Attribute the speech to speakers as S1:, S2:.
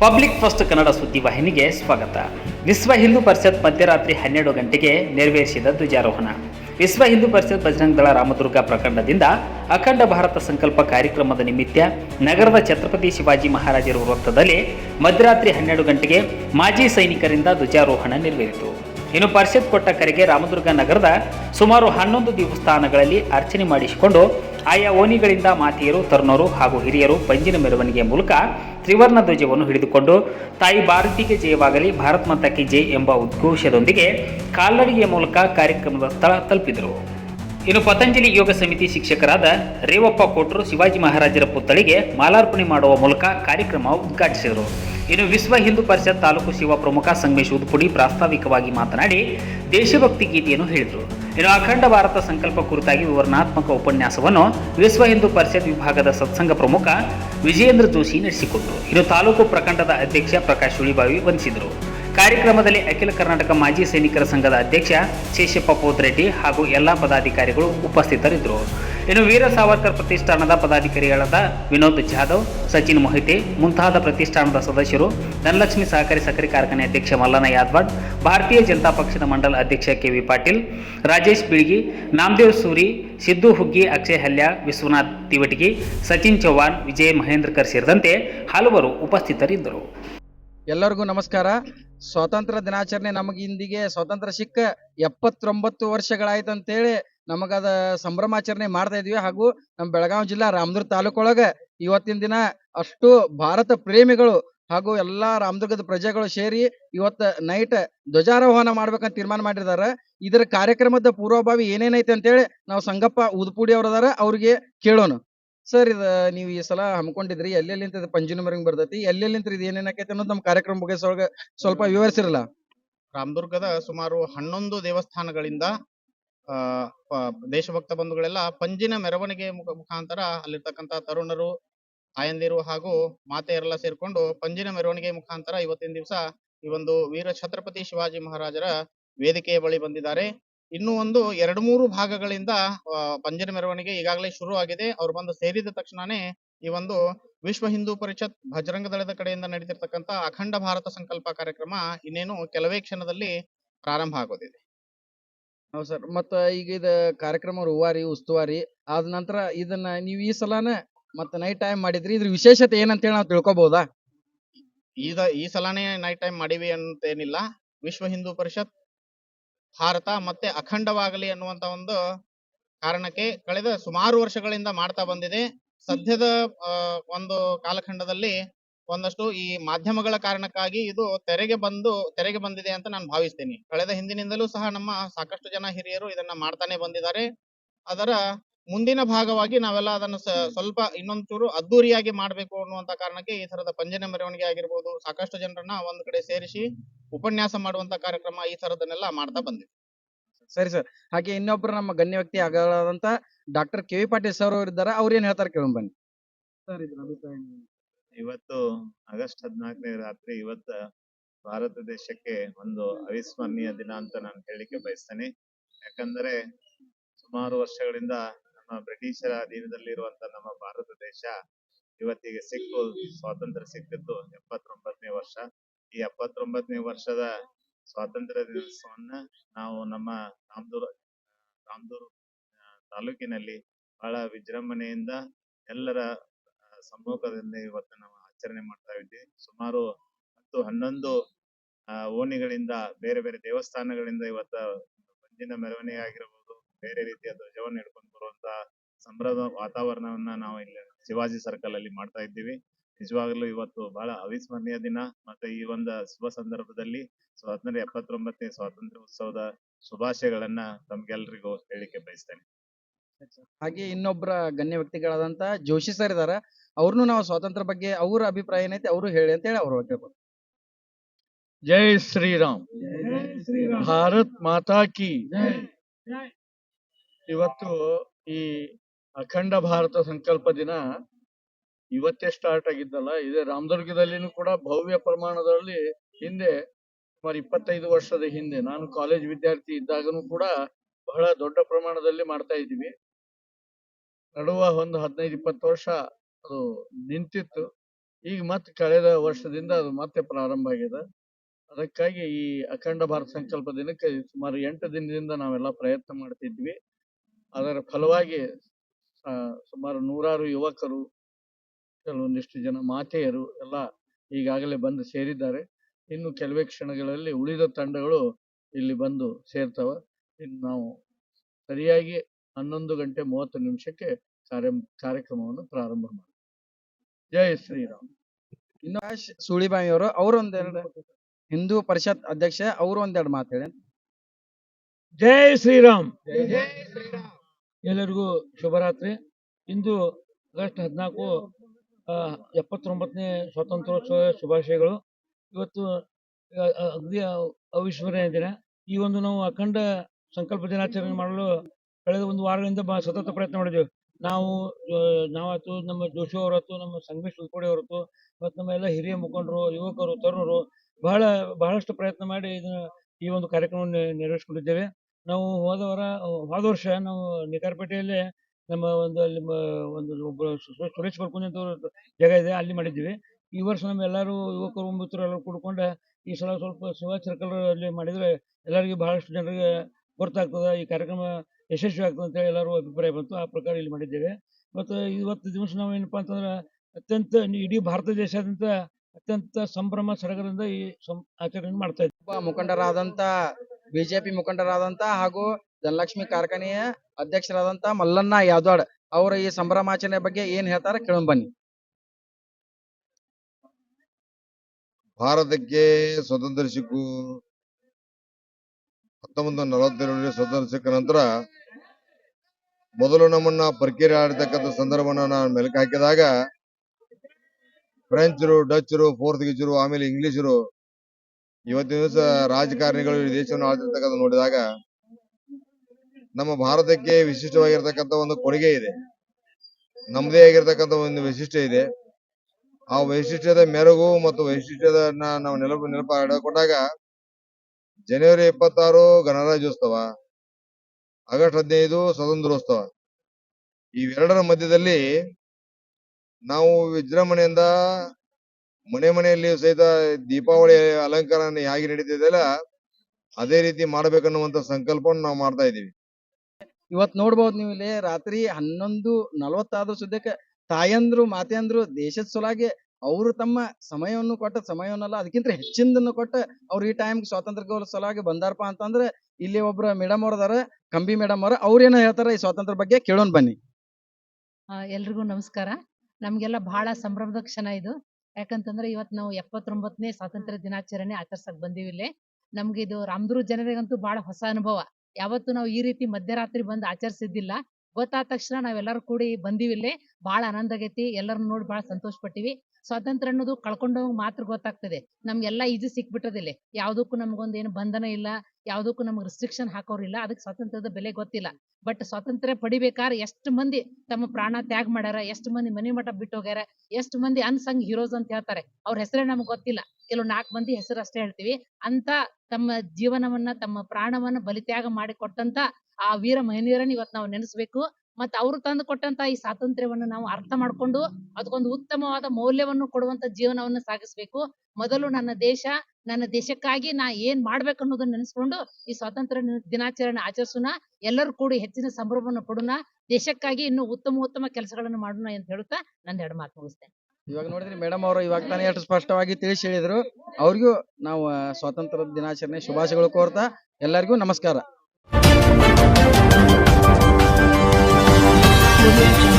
S1: Public first Kannada ಸುದ್ದಿ ವಾಹಿನಿಗೆ ಸ್ವಾಗತ. ವಿಶ್ವ ಹಿಂದೂ ಪರಿಷತ್ ಮಧ್ಯರಾತ್ರಿ ಹನ್ನೆರಡು ಗಂಟೆಗೆ ನೆರವೇರಿಸಿದ ಧ್ವಜಾರೋಹಣ. ವಿಶ್ವ ಹಿಂದೂ ಪರಿಷತ್ ಬಜರಂಗ ದಳ ರಾಮದುರ್ಗ ಪ್ರಕರಣದಿಂದ ಅಖಂಡ ಭಾರತ ಸಂಕಲ್ಪ ಕಾರ್ಯಕ್ರಮದ ನಿಮಿತ್ತ ನಗರದ ಛತ್ರಪತಿ ಶಿವಾಜಿ ಮಹಾರಾಜರ ವೃತ್ತದಲ್ಲಿ ಮಧ್ಯರಾತ್ರಿ ಹನ್ನೆರಡು ಗಂಟೆಗೆ ಮಾಜಿ ಸೈನಿಕರಿಂದ ಧ್ವಜಾರೋಹಣ ನೆರವೇರಿತು. ಇನ್ನು ಪರಿಷತ್ ಕೊಟ್ಟ ಕರೆಗೆ ರಾಮದುರ್ಗ ನಗರದ ಸುಮಾರು ಹನ್ನೊಂದು ದೇವಸ್ಥಾನಗಳಲ್ಲಿ ಅರ್ಚನೆ ಮಾಡಿಸಿಕೊಂಡು ಆಯಾ ಓಣಿಗಳಿಂದ ಮಾತಿಯರು, ತರುಣರು ಹಾಗೂ ಹಿರಿಯರು ಪಂಜಿನ ಮೆರವಣಿಗೆ ಮೂಲಕ ತ್ರಿವರ್ಣ ಧ್ವಜವನ್ನು ಹಿಡಿದುಕೊಂಡು, ತಾಯಿ ಭಾರತಿಗೆ ಜಯವಾಗಲಿ, ಭಾರತ್ ಮಾತಾಕಿ ಜೈ ಎಂಬ ಉದ್ಘೋಷದೊಂದಿಗೆ ಕಾಲ್ನಡಿಗೆಯ ಮೂಲಕ ಕಾರ್ಯಕ್ರಮದ ಸ್ಥಳ ತಲುಪಿದರು. ಇನ್ನು ಪತಂಜಲಿ ಯೋಗ ಸಮಿತಿ ಶಿಕ್ಷಕರಾದ ರೇವಪ್ಪ ಕೋಟ್ರು ಶಿವಾಜಿ ಮಹಾರಾಜರ ಪುತ್ಥಳಿಗೆ ಮಾಲಾರ್ಪಣೆ ಮಾಡುವ ಮೂಲಕ ಕಾರ್ಯಕ್ರಮ ಉದ್ಘಾಟಿಸಿದರು. ಇನ್ನು ವಿಶ್ವ ಹಿಂದೂ ಪರಿಷತ್ ತಾಲೂಕು ಶಿವ ಪ್ರಮುಖ ಸಂಗಮೇಶ್ ಉದ್ಪುಡಿ ಪ್ರಾಸ್ತಾವಿಕವಾಗಿ ಮಾತನಾಡಿ ದೇಶಭಕ್ತಿ ಗೀತೆಯನ್ನು ಹೇಳಿದರು. ಇನ್ನು ಅಖಂಡ ಭಾರತ ಸಂಕಲ್ಪ ಕುರಿತಾಗಿ ವಿವರಣಾತ್ಮಕ ಉಪನ್ಯಾಸವನ್ನು ವಿಶ್ವ ಹಿಂದೂ ಪರಿಷತ್ ವಿಭಾಗದ ಸತ್ಸಂಗ ಪ್ರಮುಖ ವಿಜಯೇಂದ್ರ ಜೋಶಿ ನಡೆಸಿಕೊಟ್ಟರು ಇನ್ನು ತಾಲೂಕು ಪ್ರಖಂಡದ ಅಧ್ಯಕ್ಷ ಪ್ರಕಾಶ್ ಉಳಿಬಾವಿ ವಂದಿಸಿದರು. ಕಾರ್ಯಕ್ರಮದಲ್ಲಿ ಅಖಿಲ ಕರ್ನಾಟಕ ಮಾಜಿ ಸೈನಿಕರ ಸಂಘದ ಅಧ್ಯಕ್ಷ ಶೇಷಪ್ಪ ಪೋತ್ರೆಡ್ಡಿ ಹಾಗೂ ಎಲ್ಲ ಪದಾಧಿಕಾರಿಗಳು ಉಪಸ್ಥಿತರಿದ್ದರು. ಇನ್ನು ವೀರ ಸಾವರ್ಕರ್ ಪ್ರತಿಷ್ಠಾನದ ಪದಾಧಿಕಾರಿಗಳಾದ ವಿನೋದ್ ಜಾಧವ್, ಸಚಿನ್ ಮೊಹಿತೆ ಮುಂತಾದ ಪ್ರತಿಷ್ಠಾನದ ಸದಸ್ಯರು, ಧನಲಕ್ಷ್ಮಿ ಸಹಕಾರಿ ಸಕ್ಕರೆ ಕಾರ್ಖಾನೆ ಅಧ್ಯಕ್ಷ ಮಲ್ಲನ ಯಾದವಾಡ್, ಭಾರತೀಯ ಜನತಾ ಪಕ್ಷದ ಮಂಡಲ ಅಧ್ಯಕ್ಷ ಕೆ ವಿ ಪಾಟೀಲ್, ರಾಜೇಶ್ ಬಿಳ್ಗಿ, ನಾಮದೇವ್ ಸೂರಿ, ಸಿದ್ದು ಹುಗ್ಗಿ, ಅಕ್ಷಯ್ ಹಲ್ಯ, ವಿಶ್ವನಾಥ್ ತಿವಟಗಿ, ಸಚಿನ್ ಚೌಹಾಣ್, ವಿಜಯ್ ಮಹೇಂದ್ರಕರ್ ಸೇರಿದಂತೆ ಹಲವರು ಉಪಸ್ಥಿತರಿದ್ದರು.
S2: ಎಲ್ಲರಿಗೂ ನಮಸ್ಕಾರ. ಸ್ವಾತಂತ್ರ್ಯ ದಿನಾಚರಣೆ ನಮಗೆ ಇಂದಿಗೆ ಸ್ವಾತಂತ್ರ್ಯ ಸಿಕ್ಕ ಎಪ್ಪತ್ತೊಂಬತ್ತು ವರ್ಷಗಳಾಯ್ತು ಅಂತೇಳಿ ನಮಗದ ಸಂಭ್ರಮಾಚರಣೆ ಮಾಡ್ತಾ ಇದೀವಿ. ಹಾಗೂ ನಮ್ಮ ಬೆಳಗಾವಿ ಜಿಲ್ಲಾ ರಾಮದುರ್ಗ ತಾಲೂಕೊಳಗ ಇವತ್ತಿನ ದಿನ ಅಷ್ಟು ಭಾರತ ಪ್ರೇಮಿಗಳು ಹಾಗೂ ಎಲ್ಲಾ ರಾಮದುರ್ಗದ ಪ್ರಜೆಗಳು ಸೇರಿ ಇವತ್ತ ನೈಟ್ ಧ್ವಜಾರೋಹಣ ಮಾಡ್ಬೇಕಂತ ತೀರ್ಮಾನ ಮಾಡಿದಾರ. ಇದರ ಕಾರ್ಯಕ್ರಮದ ಪೂರ್ವಭಾವಿ ಏನೇನೈತೆ ಅಂತೇಳಿ ನಾವು ಸಂಗಪ್ಪ ಉದ್ಪುಡಿ ಅವ್ರದಾರ, ಅವ್ರಿಗೆ ಕೇಳೋಣ. ಸರ್ ಇದು ನೀವು ಈ ಸಲ ಹಮ್ಮಿಕೊಂಡಿದ್ರಿ ಎಲ್ಲೆಲ್ಲಿಂತ ಇದು ಪಂಜಿನ ಬರ್ತೈತಿ ಎಲ್ಲೆಲ್ಲಿಂತ ಇದು ಏನೇನಾಕೈತಿ ಅನ್ನೋದು ನಮ್ಮ ಕಾರ್ಯಕ್ರಮ ಸ್ವಲ್ಪ ಸ್ವಲ್ಪ ವಿವರಿಸಿರಲ್ಲ?
S3: ರಾಮದುರ್ಗದ ಸುಮಾರು ಹನ್ನೊಂದು ದೇವಸ್ಥಾನಗಳಿಂದ ಆ ಪ- ದೇಶಭಕ್ತ ಬಂಧುಗಳೆಲ್ಲ ಪಂಜಿನ ಮೆರವಣಿಗೆ ಮುಖ- ಮುಖಾಂತರ ಅಲ್ಲಿರ್ತಕ್ಕಂತ ತರುಣರು ಆಯಂದಿರು ಹಾಗೂ ಮಾತೆಯರೆಲ್ಲ ಸೇರ್ಕೊಂಡು ಪಂಜಿನ ಮೆರವಣಿಗೆ ಮುಖಾಂತರ ಇವತ್ತಿನ ದಿವಸ ಈ ಒಂದು ವೀರ ಛತ್ರಪತಿ ಶಿವಾಜಿ ಮಹಾರಾಜರ ವೇದಿಕೆಯ ಬಳಿ ಬಂದಿದ್ದಾರೆ. ಇನ್ನು ಒಂದು ಎರಡು ಮೂರು ಭಾಗಗಳಿಂದ ಪಂಜಿನ ಮೆರವಣಿಗೆ ಈಗಾಗಲೇ ಶುರು ಆಗಿದೆ. ಅವ್ರು ಬಂದು ಸೇರಿದ ತಕ್ಷಣನೇ ಈ ಒಂದು ವಿಶ್ವ ಹಿಂದೂ ಪರಿಷತ್ ಭಜರಂಗ ದಳದ ಕಡೆಯಿಂದ ನಡೀತಿರ್ತಕ್ಕಂತ ಅಖಂಡ ಭಾರತ ಸಂಕಲ್ಪ ಕಾರ್ಯಕ್ರಮ ಇನ್ನೇನು ಕೆಲವೇ ಕ್ಷಣದಲ್ಲಿ ಪ್ರಾರಂಭ ಆಗೋದಿದೆ.
S2: ಹೌದು ಸರ್. ಮತ್ತ ಈಗ ಇದ ಕಾರ್ಯಕ್ರಮ ರೂವಾರಿ ಉಸ್ತುವಾರಿ ಆದ ನಂತರ ಇದನ್ನ ನೀವು ಈ ಸಲಾನ ಮತ್ತ ನೈಟ್ ಟೈಮ್ ಮಾಡಿದ್ರಿ. ಇದ್ರ ವಿಶೇಷತೆ ಏನಂತೇಳಿ ನಾವು ತಿಳ್ಕೊಬಹುದಾ
S3: ಈಗ ಈ ಸಲಾನೇ ನೈಟ್ ಟೈಮ್ ಮಾಡಿವಿ ಅಂತ ಏನಿಲ್ಲ. ವಿಶ್ವ ಹಿಂದೂ ಪರಿಷತ್ ಭಾರತ ಮತ್ತೆ ಅಖಂಡವಾಗಲಿ ಅನ್ನುವಂತ ಒಂದು ಕಾರಣಕ್ಕೆ ಕಳೆದ ಸುಮಾರು ವರ್ಷಗಳಿಂದ ಮಾಡ್ತಾ ಬಂದಿದೆ. ಸದ್ಯದ ಒಂದು ಕಾಲಖಂಡದಲ್ಲಿ ಒಂದಷ್ಟು ಈ ಮಾಧ್ಯಮಗಳ ಕಾರಣಕ್ಕಾಗಿ ಇದು ತೆರೆಗೆ ಬಂದು, ತೆರೆಗೆ ಬಂದಿದೆ ಅಂತ ನಾನು ಭಾವಿಸ್ತೇನೆ. ಕಳೆದ ಹಿಂದಿನಿಂದಲೂ ಸಹ ನಮ್ಮ ಸಾಕಷ್ಟು ಜನ ಹಿರಿಯರು ಇದನ್ನ ಮಾಡ್ತಾನೆ ಬಂದಿದ್ದಾರೆ. ಅದರ ಮುಂದಿನ ಭಾಗವಾಗಿ ನಾವೆಲ್ಲ ಅದನ್ನು ಸ್ವಲ್ಪ ಇನ್ನೊಂದ್ ಚೂರು ಅದ್ದೂರಿಯಾಗಿ ಮಾಡಬೇಕು ಅನ್ನುವಂತ ಕಾರಣಕ್ಕೆ ಈ ತರದ ಪಂಜನ ಮೆರವಣಿಗೆ ಆಗಿರ್ಬೋದು ಸಾಕಷ್ಟು ಜನರನ್ನ ಒಂದ್ ಕಡೆ ಸೇರಿಸಿ ಉಪನ್ಯಾಸ ಮಾಡುವಂತ ಕಾರ್ಯಕ್ರಮ ಈ ತರದನ್ನೆಲ್ಲ ಮಾಡ್ತಾ ಬಂದಿದೆ
S2: ಸರಿ ಸರ್. ಹಾಗೆ ಇನ್ನೊಬ್ರು ನಮ್ಮ ಗಣ್ಯ ವ್ಯಕ್ತಿ ಆಗಲಾದಂತ doctor K V Patil sir ಅವರು ಇದ್ದಾರೆ. ಅವ್ರು ಏನ್ ಹೇಳ್ತಾರೆ ಕೇಳೋಣ ಬನ್ನಿ. ಸರ್ ಇದ್ರ ಅಭಿಪ್ರಾಯ
S4: ಇವತ್ತು ಆಗಸ್ಟ್ ಹದಿನಾಲ್ಕನೇ ರಾತ್ರಿ ಇವತ್ತ ಭಾರತ ದೇಶಕ್ಕೆ ಒಂದು ಅವಿಸ್ಮರಣೀಯ ದಿನ ಅಂತ ನಾನು ಹೇಳಿಕೆ ಬಯಸ್ತೇನೆ. ಯಾಕಂದ್ರೆ ಸುಮಾರು ವರ್ಷಗಳಿಂದ ನಮ್ಮ ಬ್ರಿಟಿಷರ ಅಧೀನದಲ್ಲಿರುವಂತ ನಮ್ಮ ಭಾರತ ದೇಶ ಇವತ್ತಿಗೆ ಸಿಕ್ಕು, ಸ್ವಾತಂತ್ರ್ಯ ಸಿಕ್ಕಿದ್ದು ಎಪ್ಪತ್ತೊಂಬತ್ತನೇ ವರ್ಷ. ಈ ಎಪ್ಪತ್ತೊಂಬತ್ತನೇ ವರ್ಷದ ಸ್ವಾತಂತ್ರ್ಯ ದಿವಸವನ್ನ ನಾವು ನಮ್ಮ ರಾಮದೂರು ರಾಮದೂರು ತಾಲೂಕಿನಲ್ಲಿ ಬಹಳ ವಿಜೃಂಭಣೆಯಿಂದ ಎಲ್ಲರ ಸಮ್ಮುಖದಲ್ಲಿ ಇವತ್ತು ನಾವು ಆಚರಣೆ ಮಾಡ್ತಾ ಇದ್ದೀವಿ ಸುಮಾರು ಹತ್ತು, ಹನ್ನೊಂದು ಓಣಿಗಳಿಂದ, ಬೇರೆ ಬೇರೆ ದೇವಸ್ಥಾನಗಳಿಂದ ಇವತ್ತ ಮಂಜಿನ ಮೆರವಣಿಗೆ ಆಗಿರಬಹುದು ಬೇರೆ ರೀತಿಯ ಧ್ವಜವನ್ನು ಹಿಡ್ಕೊಂಡು ಬರುವಂತ ಸಂಭ್ರಮ ವಾತಾವರಣವನ್ನ ನಾವು ಇಲ್ಲಿ ಶಿವಾಜಿ ಸರ್ಕಲ್ ಅಲ್ಲಿ ಮಾಡ್ತಾ ಇದ್ದೀವಿ. ನಿಜವಾಗ್ಲೂ ಇವತ್ತು ಬಹಳ ಅವಿಸ್ಮರಣೀಯ ದಿನ. ಮತ್ತೆ ಈ ಒಂದು ಶುಭ ಸಂದರ್ಭದಲ್ಲಿ ಸ್ವಾತಂತ್ರ್ಯ ಎಪ್ಪತ್ತೊಂಬತ್ತನೇ ಸ್ವಾತಂತ್ರ್ಯ ಉತ್ಸವದ ಶುಭಾಶಯಗಳನ್ನ ತಮ್ಗೆಲ್ರಿಗೂ ಹೇಳಿಕೆ ಬಯಸ್ತೇನೆ.
S2: ಹಾಗೆ ಇನ್ನೊಬ್ಬರ ಗಣ್ಯ ವ್ಯಕ್ತಿಗಳಾದಂತ ಜೋಶಿ ಸರ್ ಇದಾರ. ಅವ್ರನ್ನು ನಾವು ಸ್ವಾತಂತ್ರ್ಯ ಬಗ್ಗೆ ಅವ್ರ ಅಭಿಪ್ರಾಯ ಏನೈತೆ ಅವರು ಹೇಳಿ ಅಂತ ಹೇಳಿ ಅವ್ರು
S5: ಜೈ ಶ್ರೀರಾಮ್. ಭಾರತ್ ಮಾತಾ ಕಿ. ಇವತ್ತು ಈ ಅಖಂಡ ಭಾರತ ಸಂಕಲ್ಪ ದಿನ ಇವತ್ತೇ ಸ್ಟಾರ್ಟ್ ಆಗಿದ್ದಲ್ಲ. ಇದೇ ರಾಮದುರ್ಗದಲ್ಲಿನೂ ಕೂಡ ಭವ್ಯ ಪ್ರಮಾಣದಲ್ಲಿ ಹಿಂದೆ ಸುಮಾರು ಇಪ್ಪತ್ತೈದು ವರ್ಷದ ಹಿಂದೆ ನಾನು ಕಾಲೇಜ್ ವಿದ್ಯಾರ್ಥಿ ಇದ್ದಾಗನೂ ಕೂಡ ಬಹಳ ದೊಡ್ಡ ಪ್ರಮಾಣದಲ್ಲಿ ಮಾಡ್ತಾ ಇದ್ವಿ ನಡುವ ಒಂದು ಹದಿನೈದು, ಇಪ್ಪತ್ತು ವರ್ಷ ಅದು ನಿಂತಿತ್ತು. ಈಗ ಮತ್ತೆ ಕಳೆದ ವರ್ಷದಿಂದ ಅದು ಮತ್ತೆ ಪ್ರಾರಂಭ ಆಗಿದೆ. ಅದಕ್ಕಾಗಿ ಈ ಅಖಂಡ ಭಾರತ ಸಂಕಲ್ಪ ದಿನಕ್ಕೆ ಸುಮಾರು ಎಂಟು ದಿನದಿಂದ ನಾವೆಲ್ಲ ಪ್ರಯತ್ನ ಮಾಡ್ತಿದ್ವಿ. ಅದರ ಫಲವಾಗಿ ಆ, ಸುಮಾರು ನೂರಾರು ಯುವಕರು ಕೆಲವೊಂದಿಷ್ಟು ಜನ ಮಾತೆಯರು ಎಲ್ಲ ಈಗಾಗಲೇ ಬಂದು ಸೇರಿದ್ದಾರೆ. ಇನ್ನು ಕೆಲವೇ ಕ್ಷಣಗಳಲ್ಲಿ ಉಳಿದ ತಂಡಗಳು ಇಲ್ಲಿ ಬಂದು ಸೇರ್ತವೆ. ಇನ್ನು ನಾವು ಸರಿಯಾಗಿ ಹನ್ನೊಂದು ಗಂಟೆ ಮೂವತ್ತು ನಿಮಿಷಕ್ಕೆ ಕಾರ್ಯ ಕಾರ್ಯಕ್ರಮವನ್ನು ಪ್ರಾರಂಭ ಮಾಡಿ ಜೈ ಶ್ರೀರಾಮ್.
S2: ಇನ್ನು ಸುಳಿಬಾಯಿ ಅವರು ಅವರೊಂದೆರಡು ಒಂದೆರಡು ಹಿಂದೂ ಪರಿಷತ್ ಅಧ್ಯಕ್ಷ ಅವರು ಒಂದೆರಡು ಮಾತಾಡ. ಜಯ ಶ್ರೀರಾಮ್.
S6: ಜೈ ಶ್ರೀರಾಮ್. ಎಲ್ಲರಿಗೂ ಶುಭರಾತ್ರಿ. ಇಂದು ಆಗಸ್ಟ್ ಹದಿನಾಲ್ಕು ಎಪ್ಪತ್ತೊಂಬತ್ತನೇ ಸ್ವಾತಂತ್ರ್ಯೋತ್ಸವ ಶುಭಾಶಯಗಳು. ಇವತ್ತು ಅಗ್ನಿ ಅವಿಸ್ಮರಣೀಯ ದಿನ. ಈ ಒಂದು ನಾವು ಅಖಂಡ ಸಂಕಲ್ಪ ದಿನಾಚರಣೆ ಮಾಡಲು ಕಳೆದ ಒಂದು ವಾರಗಳಿಂದ ಬಹಳ ಸತತ ಪ್ರಯತ್ನ ಮಾಡಿದ್ದೇವೆ ನಾವು ನಾವಾಯ್ತು ನಮ್ಮ ಜೋಶಿ ಅವರತ್ತು, ನಮ್ಮ ಸಂಗಮೇಶ್ ಉಳ್ಕೋಡಿ ಅವರತ್ತು, ಮತ್ತು ನಮ್ಮ ಎಲ್ಲ ಹಿರಿಯ ಮುಖಂಡರು, ಯುವಕರು, ತರುಣರು ಬಹಳ, ಬಹಳಷ್ಟು ಪ್ರಯತ್ನ ಮಾಡಿ ಇದನ್ನ ಈ ಒಂದು ಕಾರ್ಯಕ್ರಮವನ್ನು ನೆರವೇರಿಸಿಕೊಂಡಿದ್ದೇವೆ. ನಾವು ಹೋದ ವಾರ ಹೋದ ವರ್ಷ ನಾವು ನಿಕಾರ್ಪೇಟೆಯಲ್ಲೇ ನಮ್ಮ ಒಂದು ಅಲ್ಲಿ ಒಂದು ಸುರೇಶ್ ಕರ್ಕೊಂಡಂತ ಅಂತ ಜಾಗ ಇದೆ, ಅಲ್ಲಿ ಮಾಡಿದ್ವಿ ಈ ವರ್ಷ ನಮ್ಮ ಎಲ್ಲರೂ ಯುವಕರು, ಮಿತ್ರರು ಎಲ್ಲರೂ ಕೂಡ್ಕೊಂಡು ಈ ಸಲ ಸ್ವಲ್ಪ ಶಿವಾಜ್ ಸರ್ಕಲ್ ಅಲ್ಲಿ ಮಾಡಿದ್ರೆ ಎಲ್ಲರಿಗೂ ಬಹಳಷ್ಟು ಜನರಿಗೆ ಗೊತ್ತಾಗ್ತದೆ ಈ ಕಾರ್ಯಕ್ರಮ ಯಶಸ್ವಿ ಆಗ್ತದೆ ಅಂತ ಎಲ್ಲರೂ ಅಭಿಪ್ರಾಯ ಬಂತು. ಆ ಪ್ರಕಾರ ಇಲ್ಲಿ ಮಾಡಿದ್ದೇವೆ. ಮತ್ತು ಇವತ್ತು ದಿವಸ ನಾವು ಏನಪ್ಪಾ ಅಂತಂದ್ರೆ ಅತ್ಯಂತ ಇಡೀ ಭಾರತ ದೇಶಾದ್ಯಂತ ಅತ್ಯಂತ ಸಂಭ್ರಮ ಸಡಗರದಿಂದ ಈ ಸಂ ಆಚರಣೆ ಮಾಡ್ತಾ ಇದ್ದೀವಿ.
S2: ಮುಖಂಡರಾದಂಥ ಬಿಜೆಪಿ ಮುಖಂಡರಾದಂತ ಹಾಗೂ ಧನಲಕ್ಷ್ಮಿ ಕಾರ್ಖಾನೆಯ ಅಧ್ಯಕ್ಷರಾದಂತ ಮಲ್ಲಣ್ಣ ಯಾದವಾಡ್ ಅವರ ಈ ಸಂಭ್ರಮಾಚರಣೆ ಬಗ್ಗೆ ಏನ್ ಹೇಳ್ತಾರ ಕೇಳೋಣ ಬನ್ನಿ.
S7: ಭಾರತಕ್ಕೆ ಸ್ವತಂತ್ರ ಸಿಕ್ಕು ಹತ್ತೊಂಬತ್ತು ನಲವತ್ತೆರಡರಲ್ಲಿ ಸ್ವಾತಂತ್ರ್ಯ ಸಿಕ್ಕ ನಂತರ ಮೊದಲು ನಮ್ಮನ್ನ ಪರ್ಕೇರಿ ಆಡತಕ್ಕಂಥ ಸಂದರ್ಭವನ್ನು ನಾನು ಮೆಲುಕು ಹಾಕಿದಾಗ ಫ್ರೆಂಚರು ಡಚ್ಚರು ಪೋರ್ಚುಗೀಸರು ಆಮೇಲೆ ಇಂಗ್ಲಿಷರು ಇವತ್ತಿನ ದಿವಸ ರಾಜಕಾರಣಿಗಳು ಈ ದೇಶವನ್ನು ಆಳ್ತಿರ್ತಕ್ಕಂಥ ನೋಡಿದಾಗ ನಮ್ಮ ಭಾರತಕ್ಕೆ ವಿಶಿಷ್ಟವಾಗಿರ್ತಕ್ಕಂಥ ಒಂದು ಕೊಡುಗೆ ಇದೆ. ನಮ್ಮದೇ ಆಗಿರ್ತಕ್ಕಂಥ ಒಂದು ವೈಶಿಷ್ಟ್ಯ ಇದೆ. ಆ ವೈಶಿಷ್ಟ್ಯದ ಮೆರುಗು ಮತ್ತು ವೈಶಿಷ್ಟ್ಯದ ನಾವು ನೆನಪು ನೆನಪು ಕೊಟ್ಟಾಗ ಜನವರಿ ಇಪ್ಪತ್ತಾರು ಗಣರಾಜ್ಯೋತ್ಸವ, ಆಗಸ್ಟ್ ಹದಿನೈದು ಸ್ವಾತಂತ್ರ್ಯೋತ್ಸವ. ಇವೆರಡರ ಮಧ್ಯದಲ್ಲಿ ನಾವು ವಿಜೃಂಭಣೆಯಿಂದ ಮನೆ ಮನೆಯಲ್ಲಿ ಸಹಿತ ದೀಪಾವಳಿ ಅಲಂಕಾರ ಹೇಗೆ ನಡೀತಿದೆಯಲ್ಲ ಅದೇ ರೀತಿ ಮಾಡ್ಬೇಕನ್ನುವಂತ ಸಂಕಲ್ಪವನ್ನು ನಾವು ಮಾಡ್ತಾ ಇದೀವಿ
S2: ಇವತ್ ನೋಡ್ಬೋದು ನೀವು ಇಲ್ಲಿ ರಾತ್ರಿ ಹನ್ನೊಂದು ನಲವತ್ತಾದ್ರೂ ಸುದ್ದಕ್ಕೆ ತಾಯಂದ್ರು ಮಾತೆಯಂದ್ರು ದೇಶದ ಸಲುವಾಗಿ ಅವರು ತಮ್ಮ ಸಮಯವನ್ನು ಕೊಟ್ಟ ಸಮಯವನ್ನಲ್ಲ ಅದಕ್ಕಿಂತ ಹೆಚ್ಚಿನದನ್ನು ಕೊಟ್ಟ ಅವ್ರು ಈ ಟೈಮ್ ಸ್ವಾತಂತ್ರ್ಯ ಗೌರವ ಸಲುವಾಗಿ ಬಂದಾರಪ್ಪ ಅಂತಂದ್ರೆ ಇಲ್ಲಿ ಒಬ್ರ ಮೇಡಮ್ ಅವ್ರ ಅದಾರ ಕಂಬಿ ಮೇಡಮ್ ಅವ್ರ ಅವ್ರೇನೋ ಹೇಳ್ತಾರ ಈ ಸ್ವಾತಂತ್ರ್ಯ ಬಗ್ಗೆ ಕೇಳೋಣ ಬನ್ನಿ.
S8: ಆ, ಎಲ್ರಿಗೂ ನಮಸ್ಕಾರ. ನಮ್ಗೆಲ್ಲ ಬಹಳ ಸಂಭ್ರಮದ ಕ್ಷಣ ಇದು. ಯಾಕಂತಂದ್ರೆ ಇವತ್ ನಾವು ಎಪ್ಪತ್ತೊಂಬತ್ತನೇ ಸ್ವಾತಂತ್ರ್ಯ ದಿನಾಚರಣೆ ಆಚರಿಸಕ್ ಬಂದಿವಿ ಇಲ್ಲಿ. ನಮ್ಗೆ ಇದು ರಾಮದುರ್ಗ ಜನರಿಗಂತೂ ಬಹಳ ಹೊಸ ಅನುಭವ. ಯಾವತ್ತು ನಾವು ಈ ರೀತಿ ಮಧ್ಯರಾತ್ರಿ ಬಂದು ಆಚರಿಸಿದ್ದಿಲ್ಲ. ಗೊತ್ತಾದ ತಕ್ಷಣ ನಾವೆಲ್ಲರೂ ಕೂಡಿ ಬಂದಿವಿ ಇಲ್ಲಿ. ಬಹಳ ಆನಂದ ಆಗೈತಿ. ಎಲ್ಲರನ್ನ ನೋಡಿ ಬಹಳ ಸಂತೋಷ ಪಟ್ಟಿವಿ ಸ್ವಾತಂತ್ರ್ಯ ಅನ್ನೋದು ಕಳ್ಕೊಂಡೋಗ್ ಮಾತ್ರ ಗೊತ್ತಾಗ್ತದೆ. ನಮ್ಗೆಲ್ಲ ಈಜಿ ಸಿಕ್ಬಿಟ್ಟದಿಲ್ಲ ಯಾವ್ದಕ್ಕೂ ನಮ್ಗೊಂದ್ ಏನು ಬಂಧನ ಇಲ್ಲ. ಯಾವ್ದಕ್ಕೂ ನಮ್ಗೆ ರಿಸ್ಟ್ರಿಕ್ಷನ್ ಹಾಕೋರಿಲ್ಲ ಅದಕ್ಕೆ ಸ್ವಾತಂತ್ರ್ಯದ ಬೆಲೆ ಗೊತ್ತಿಲ್ಲ. ಬಟ್ ಸ್ವಾತಂತ್ರ್ಯ ಪಡಿಬೇಕಾದ್ರೆ ಎಷ್ಟು ಮಂದಿ ತಮ್ಮ ಪ್ರಾಣ ತ್ಯಾಗ ಮಾಡ್ಯಾರ, ಎಷ್ಟು ಮಂದಿ ಮನೆ ಮಠ ಬಿಟ್ಟು ಹೋಗ್ಯಾರ, ಎಷ್ಟು ಮಂದಿ ಅನ್ಸಂಗ್ ಹೀರೋಸ್ ಅಂತ ಹೇಳ್ತಾರೆ. ಅವ್ರ ಹೆಸರೇ ನಮ್ಗೆ ಗೊತ್ತಿಲ್ಲ. ಕೆಲವು ನಾಲ್ಕು ಮಂದಿ ಹೆಸರು ಅಷ್ಟೇ ಹೇಳ್ತೀವಿ. ಅಂತ ತಮ್ಮ ಜೀವನವನ್ನ, ತಮ್ಮ ಪ್ರಾಣವನ್ನ ಬಲಿತ್ಯಾಗ ಮಾಡಿ ಕೊಟ್ಟಂತ ಆ ವೀರ ಮಹನೀಯರನ್ನ ಇವತ್ ನಾವು ನೆನೆಸ್ಬೇಕು. ಮತ್ತೆ ಅವ್ರು ತಂದು ಕೊಟ್ಟಂತ ಈ ಸ್ವಾತಂತ್ರ್ಯವನ್ನ ನಾವು ಅರ್ಥ ಮಾಡ್ಕೊಂಡು ಅದಕ್ಕೊಂದು ಉತ್ತಮವಾದ ಮೌಲ್ಯವನ್ನು ಕೊಡುವಂತ ಜೀವನವನ್ನ ಸಾಗಿಸ್ಬೇಕು. ಮೊದಲು ನನ್ನ ದೇಶ, ನನ್ನ ದೇಶಕ್ಕಾಗಿ ನಾ ಏನ್ ಮಾಡ್ಬೇಕು ಅನ್ನೋದನ್ನ ನೆನೆಸ್ಕೊಂಡು ಈ ಸ್ವಾತಂತ್ರ್ಯ ದಿನಾಚರಣೆ ಆಚರಿಸೋಣ. ಎಲ್ಲರೂ ಕೂಡಿ ಹೆಚ್ಚಿನ ಸಂಭ್ರಮವನ್ನು ಕೊಡೋಣ. ದೇಶಕ್ಕಾಗಿ ಇನ್ನು ಉತ್ತಮ ಉತ್ತಮ ಕೆಲಸಗಳನ್ನು ಮಾಡೋಣ ಅಂತ ಹೇಳುತ್ತಾ ನನ್ನ ಎರಡು ಮಾತು ಮುಗಿಸ್ತೇನೆ.
S2: ಇವಾಗ ನೋಡಿದ್ರಿ ಮೇಡಮ್ ಅವರು ಇವಾಗ ತಾನೇ ಎಷ್ಟು ಸ್ಪಷ್ಟವಾಗಿ ತಿಳಿಸಿ ಹೇಳಿದ್ರು. ಅವ್ರಿಗೂ ನಾವು ಸ್ವಾತಂತ್ರ್ಯ ದಿನಾಚರಣೆ ಶುಭಾಶಯಗಳು ಕೋರ್ತಾ ಎಲ್ಲರಿಗೂ ನಮಸ್ಕಾರ. Thank you.